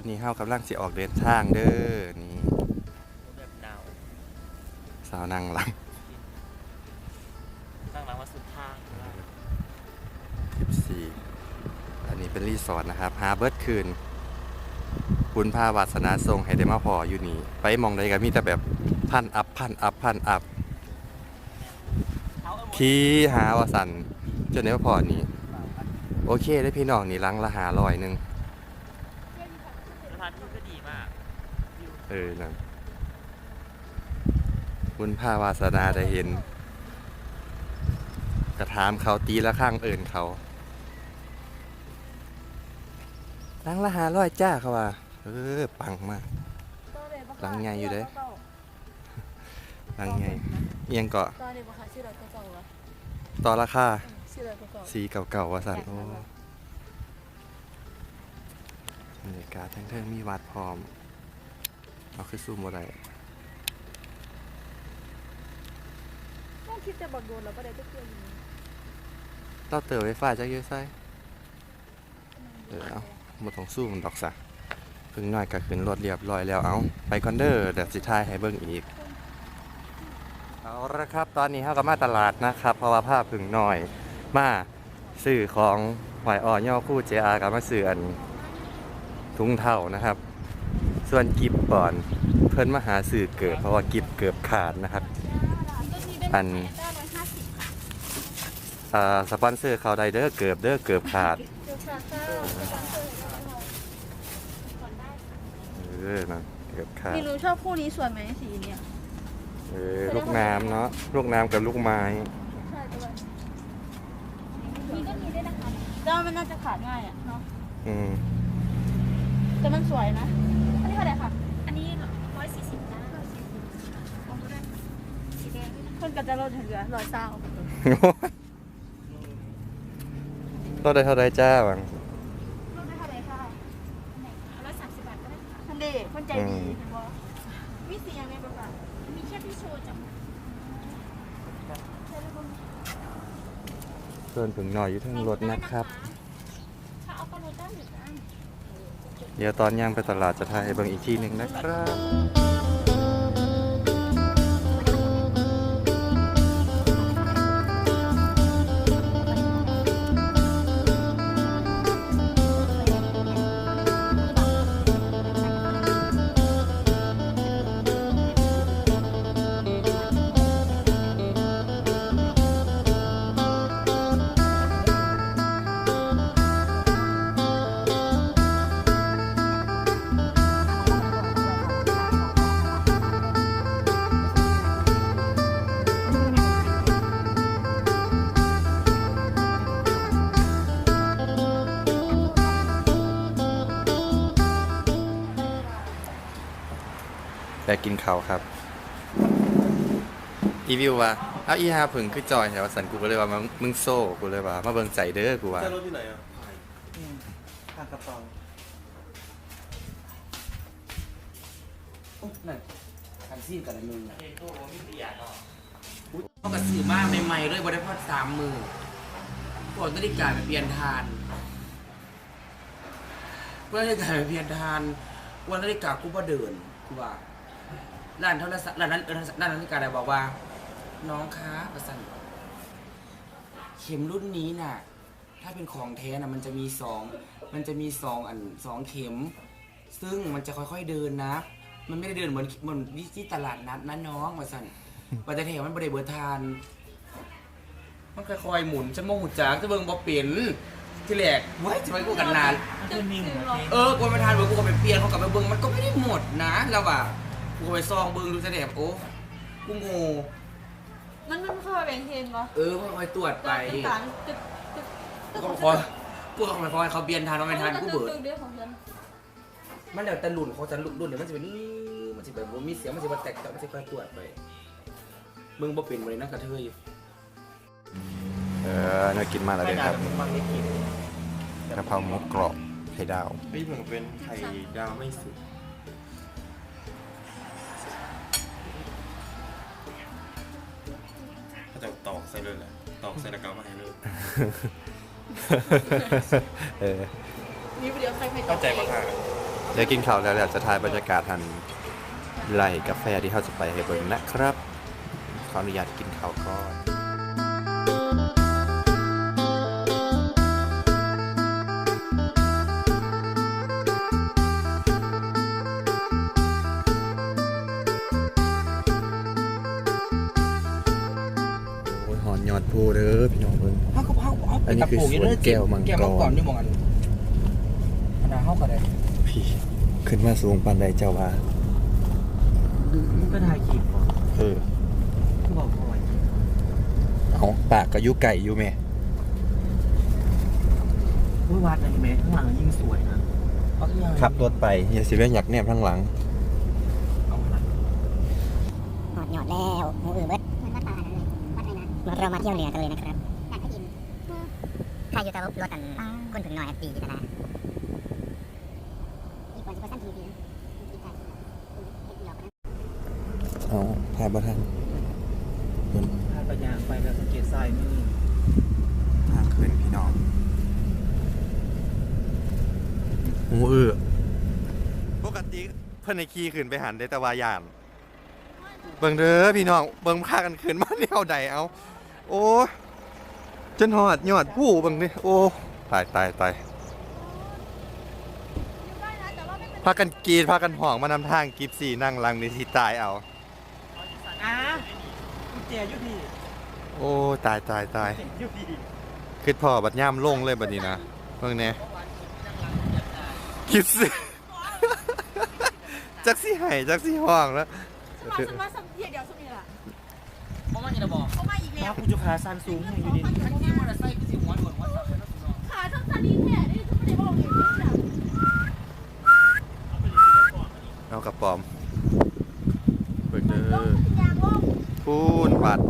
ตอนนี้เฮากำลังสิออกเดินทางเด้อนี่แบบหนาวสาวนั่งหลังตั้งหลังว่าสุดทาง14อันนี้เป็นรีสอร์ทนะครับหาเบิร์ดคืนบุญพาวาสนาทรงให้ได้มาพออยู่นี่ ไปมองใดก็มีแต่แบบพันอัพพันอัพพันอัพขี่หาวาสันจนได้มาพอนี่โอเคได้พี่น้องนี่ลังละหาร้อยหนึ่ง สถานที่ก็ดีมากวิว เออนะบุญพาวาสนาได้เห็นกระถามเขาตีละข้างเอินเขาลังละหาร้อยจ้าเขาว่า เออ ปังมาก หลังใหญ่อยู่เด้หลังไงเอียงเกาะต่อราคาชื่อเราก็เก่าสีเก่าๆว่าสันโอ้บรรยากาศทั้งเทิงมีวัดพร้อม เอาขึ้นซูมอะไรต้องคิดจะบอกโดนแล้วก็ได้ก็เกี่ยวอยู่เราเติมไฟฟ้าจากเยอะไซเออเอาหมดของซูมดอกสะเพิ่งน้อยก็ขึ้นรถเรียบร้อยแล้วเอาไปคอนเดอร์เดี๋ยวสิทายให้เบิ่งอีก เอาละครับ ตอนนี้เราก็มาตลาดนะครับ เพราะว่าภาพพึ่งน้อย มาซื้อของหอยอ่อย่อคู่เจอากับมาซื้ออันถุงเท่านะครับ ส่วนกิบก่อน เพิ่นมาหาซื้อเกิด เพราะว่ากิบเกือบขาดนะครับ อันอ่าสปอนเซอร์เขาไดเดอร์เกือบเด้อเกือบขาดเออนะเกือบขาดมีรู้ชอบคู่นี้สวยไหมสีเนี่ยเออลูกน้ำเนาะลูกน้ำกับลูกไม้ใช่ตัวมีก็มีได้นะคะแต่ว่ามันน่าจะขาดง่ายอะเนาะอืมแต่มันสวยนะอันนี้เท่าไหร่ค่ะอันนี้ร้อยสี่สิบนะร้อยสี่สิบลองดูได้ค่ะสีแดงด้วยนะคนก็จะลดเหลือร้อยเศร้าก็ได้เท่าไรจ้าวังลดได้เท่าไหร่ค่ะอันไหนร้อยสามสิบบาทก็ได้ค่ะทันเดคนใจดีเห็นบ่มีสีอย่างไรบ้างคะมีแค่ที่โชว์จังใช่หรือเปล่าส่วนถึงหน่อยอยู่ทั้งรถนะครับ ถ้าเอากระโดดได้หรือได้ เดี๋ยวตอนย่างไปตลาดจะถ่ายให้เบิ่งอีกทีหนึ่งนะครับ เขาวครับ อีวิวว่าเอาอีฮาผึ่งคือจอยแถวสันกูก็เลยว่ามึงมึงโซ่กูเลยว่ามาเบิ่งใจเด้อกูว่าเจอรถที่ไหนอะข้างกระเป๋านั่นคันซีนกับอันนึงเห็นตัวผมมีเสียเนาะเขากับสื่อมากใหม่ๆเลยบริพอดสามมือก่อนนาฬิกาไปเปลี่ยนทานวันนาฬิกาไปเปลี่ยนทานวันนาฬิกากูบ่เดินกูว่า ร้านโทรศัพท์ร้านนั้นเออร้านนาฬิกาได้บอกว่า น้องคะประสันเข็มรุ่นนี้น่ะ ถ้าเป็นของแท้น่ะมันจะมีสองมันจะมีสองอันสองเข็ม ซึ่งมันจะค่อยๆเดินนะ มันไม่ได้เดินเหมือนเหมือนที่ตลาดนัดนะน้องมาสั่นปัจจัยแถวมันบริเบิดทาน มันค่อยๆหมุนฉันโมโหจากจะเบิ่งบ่เป็นที่แรกเว้ยจะไปกูกันนานมันคือนิ่งเหรอเออกูไปทานเบิ่งกูก็ไปเปลี่ยนเขากลับไปเบิ่งมันก็ไม่ได้หมดนะแล้วว่า กูก็ไปซองเบิ่งดูจะแถบโอ้กูโง่มันมันเข้าไปเป็นเทรนปะเออค่อยๆตรวจไปตึกตันตึกตึกกูก็คอยกูก็คอยเขาเปลี่ยนทานว่าไม่ทานกูเบิดตึกเดียวของฉันมันแล้วแต่รุ่นเขาจะรุ่นรุ่นเนี่ยมันจะเป็นนี่มันจะแบบว่ามีเสียงมันจะมาแตกแต่มันจะค่อยตรวจไปมึงบ่เป็นเลยนะกระเทยเออน่ากินมากเลยไม่คนารันบมันบางทีกินกะเพราหมูกรอบไข่ดาวพี่เหมือนเป็นไข่ดาวไม่สุก ใส่เลยแหละตอกใส่แล้วก็เอามาให้เลยเออมีประเดี๋ยวใครใครเข้าใจปะค่ะเเดี๋ยวกินข้าวแล้วเดี๋ยวจะถ่ายบรรยากาศทันไล่กาแฟที่เขาจะไปให้เบิ่งนะครับ ขออนุญาตกินข้าวก่อน นนี้คือสวนแก้วมังกรแก้วมังกรนี่มองอันอันนั้นเขาก็ได้พี่ขึ้นมาสูงปานใดเจ้าว่ามันก็ถ่ายคลิปเออก็บอกพ่อยเอาปากก็อยุไก่อยู่แม่เมื่อวานอันนี้แม่ข้างหลังยิ่งสวยนะเอาที่ยังขับรถไปอย่าสิเว้นอยากแนบข้างหลังเอาหลังหอดหยอดแล้วหมูอือเบิดมันก็ตายเลยวัดเลยนะเรามาเที่ยวเหนือกันเลยนะครับอยากให้ยิน ใครอยู่แต่รถอันก้นถึงหน่อยอันตีกันนะอีกวันจะสั้นทีเดียวอีกการเห็ดหยอกนะเอาถ่ายบ่ทันเพิ่นพาปัญญางไปแล้วสังเกตทรายมือทางขึ้นพี่น้องหมูอื้อปกติเพิ่นในขี่ขึ้นไปหันได้แต่ว่าย่าน เบิ่งเด้อพี่น้อง เบิ่งพากันขึ้นมาแนวใดเอา โอ้ จนหอดยอดผู้เบิ่งดิโอ้ตายตายตายพากันกรีดพากันห่องมานำทางกิฟซี่นั่งหลังนี่สิตายเอาอะกุญแจอยู่พี่โอ้ตายตายตายอยู่พี่คิดพอบัดย่ามลงเลยบัดนี้นะเบิ่งแหน่กิฟซี่จักสิไห้จักสิห้องแล้วมาสมาสัมเพียเดี๋ยวสักนิดละเพราะมันจะบอก เขามาอีกแล้วถ้าคุณจะขาสั้นสูงอยู่ดีมันขี่มอเตอร์ไซค์ก็สิหัวโดหัวสับเลยนะพี่น้องขาทั้งซาลีแท้นี่ทุกคนได้บอกอย่างนี้นะเอากระป๋อมเบิ่งเด้อพูนวัด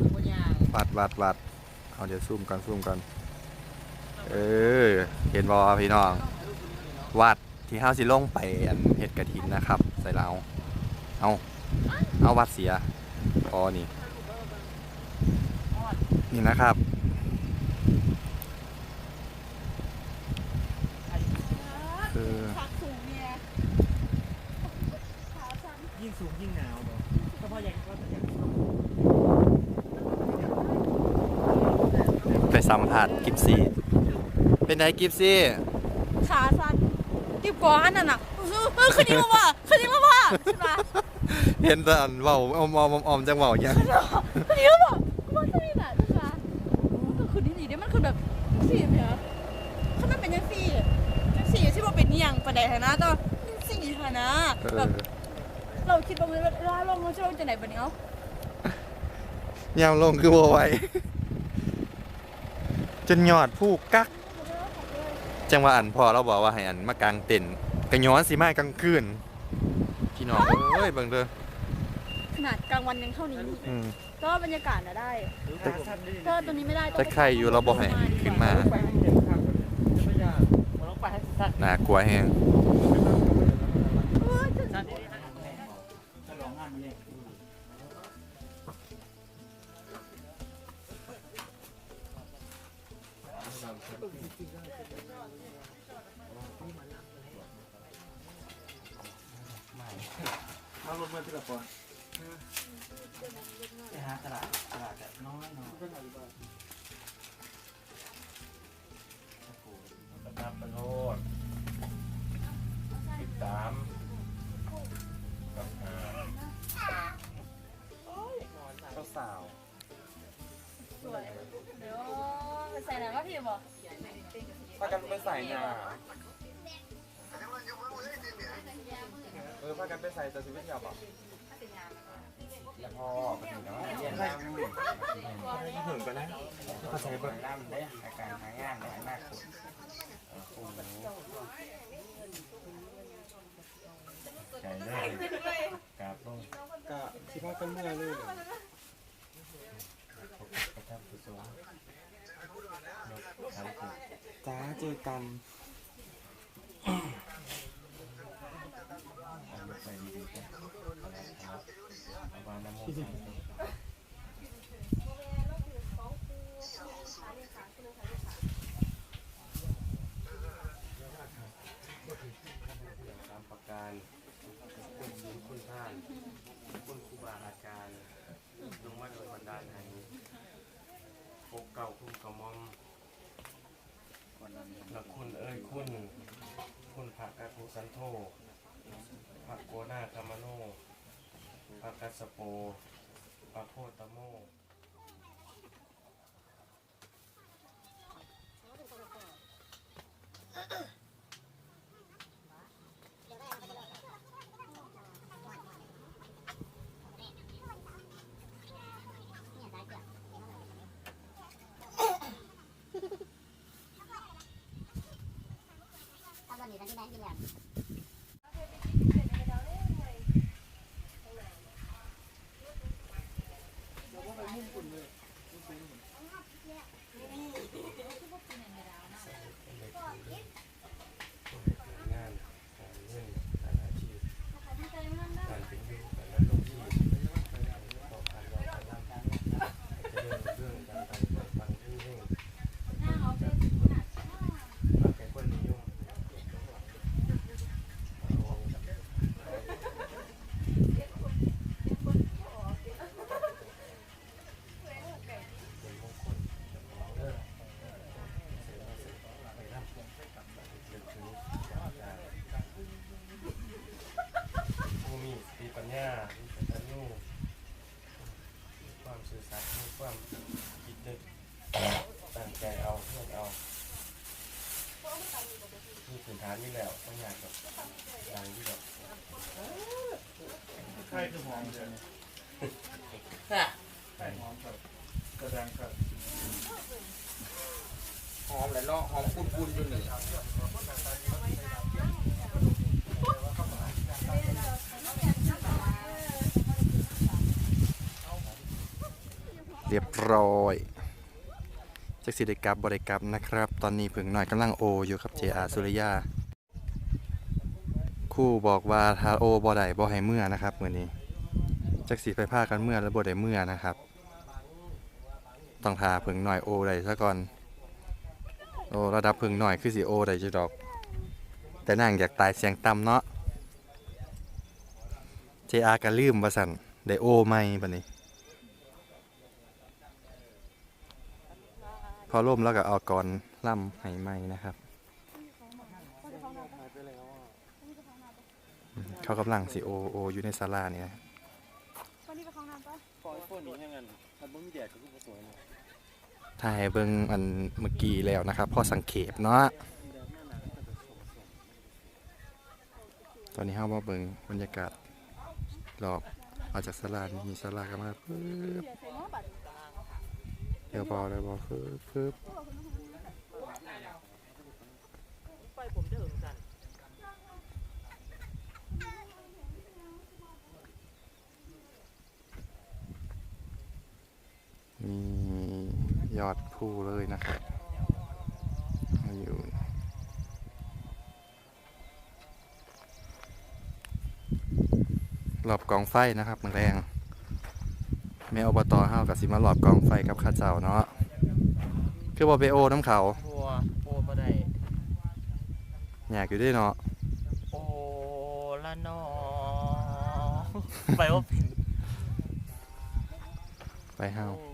ตัวาดวัดวัดเอาเดี๋ยวซูมกันซูมกัน เออ เห็นบอพี่น้อง วัดที่เฮาสิลงไปอันเฮ็ดกระถินนะครับ ใส่เราเอาเอาวัดเสีย อ๋อนี่ นี่นะครับเออขาสูงเนี่ยขาสั้นๆยิ่งสูงยิ่งหนาวเหรอก็พ่อใหญ่ก็อยากไปสัมผัสกิฟซี่ เป็นไงกิฟซี่ ขาสั้นติบกออันนั้นอะเออเออคืนนี้มาว่าคืนนี้มาว่าใช่ปะ เห็นแต่อันเว้าอมอมอมอมจังเว้าอย่างคืนนี้มาบอกกูว่าจะมีหนาจ้ะคะก็คืนนี้ดีได้มันคือแบบสี่เนี่ยเขามันเป็นยังสี่ยังสี่ที่ว่าเป็นเนียงประเดี๋ยวนะแต่ว่าสี่ค่ะนะเอแบอบเราคิดประมาณว่าลาลงเราจะลงจากไหนปะเนี้ยยามลงคือบ่ไหวจนยอดผู้กักจังว่าอันพอเราบอกว่าให้อันมากางเต็นท์ก็ย้อนสิมากลางคืน พี่น้องเอ้ยเบิ่งเด้อขนาดกลางวันยังเท่านี้อืมก็บรรยากาศนะได้ขาสั้นด้วยก็ตัวนี้ไม่ได้แต่ใครอยู่เราบ่ให้ขึ้นมา ไปให้เด็กข้างกันจะไม่ยากมันต้องไปให้สั้นน่ากลัวแฮง กันไปใส่หนาเออพากันไปใส่แต่ชีวิตยาวบ่แล้วพอมาถึงแล้วเรียนน้ำถึงกันนะก็ใช้เบิ่น้ำได้อาการหายากหายมากสุดใจเลยกราบลงกะสิพากันเมื่อยเลย จ้าเจอกันเคุณกระหมอมและคุณเอ้ยคุณ คุณพระกักุสันโธ พระโกนาคามโนพระกัสสโปพระโคตโม ตอนนี้ตอนที่แบงค์กินแล้ว งานการเงินการอาชีพการเป็นอยู่การดำรงชีพต่อการวางการนำจะเรื่องเรื่องการตั้งใจฟังที่เร่งรักแก่คนนิยม เป็นมงคลเด้อเสร็จแล้วเสร็จไปรับเรื่องถึงจากการผู้มีสติปัญญามีกตัญญูมีความสื่อสารมีความคิดนึกตั้งใจเอาเพื่อนเอามีพื้นฐานนี่แล้วต้องอยากแบบดังที่แบบไข่คือหอมเลยค่ะไข่หอมครับกระดังครับหอมแหละเนาะหอมคุ้นๆอยู่นี่เรียบร้อยจักสิได้กลับบ่ได้กลับนะครับ ตอนนี้เพิ่งหน่อยกำลังโออยู่ครับ JR สุริยา ครู่บอกว่าถ้าโอบ่ได้บ่ให้เมื่อนะครับมื้อนี้จักสิไปพากันเมื่อแล้วบ่ได้เมื่อนะครับ ต้องทาเพิ่งหน่อยโอได้ซะก่อน โอระดับเพิ่งหน่อยคือสิโอได้จุดอก แต่นางอยากตายเสียงต่ำเนาะ JR ก็ลืมว่าสั่นได้โอใหม่บัดนี้ พอล่มแล้วก็เอากรล่ำให้ไหมนะครับอืม เขากำลังสิโอโออยู่ในศาลาเนี่ยตอนนี้ไปเข้าน้ำปะปล่อยคนนี้ให้มันมันบ่มีแดดก็คือบ่สวยนะถ่ายให้เบิ่งอันเมื่อกี้แล้วนะครับพอสังเขปเนาะแดดหน้าหนาวก็จะสมตอนนี้เฮามาเบิ่งบรรยากาศรอบออกจากศาลานี่ศาลาก็มาปึ๊บเสียใส่หม้อบัตรเดี๋ยวบอเดี๋ยวบอปึ๊บปึ๊บ ปล่อยผมจะหึงกัน มี ยอดผู้เลยนะครับมาอยู่รอบกองไฟนะครับมือแรงแม่อบตเฮากับสิมารอบกองไฟกับข้าเจ้าเนาะคือบ่ไปโอน้ำเขาทัวโอบ่ได้อยากอยู่ด้วยเนาะโอละนอไปว่าเป็นไปเฮาโอ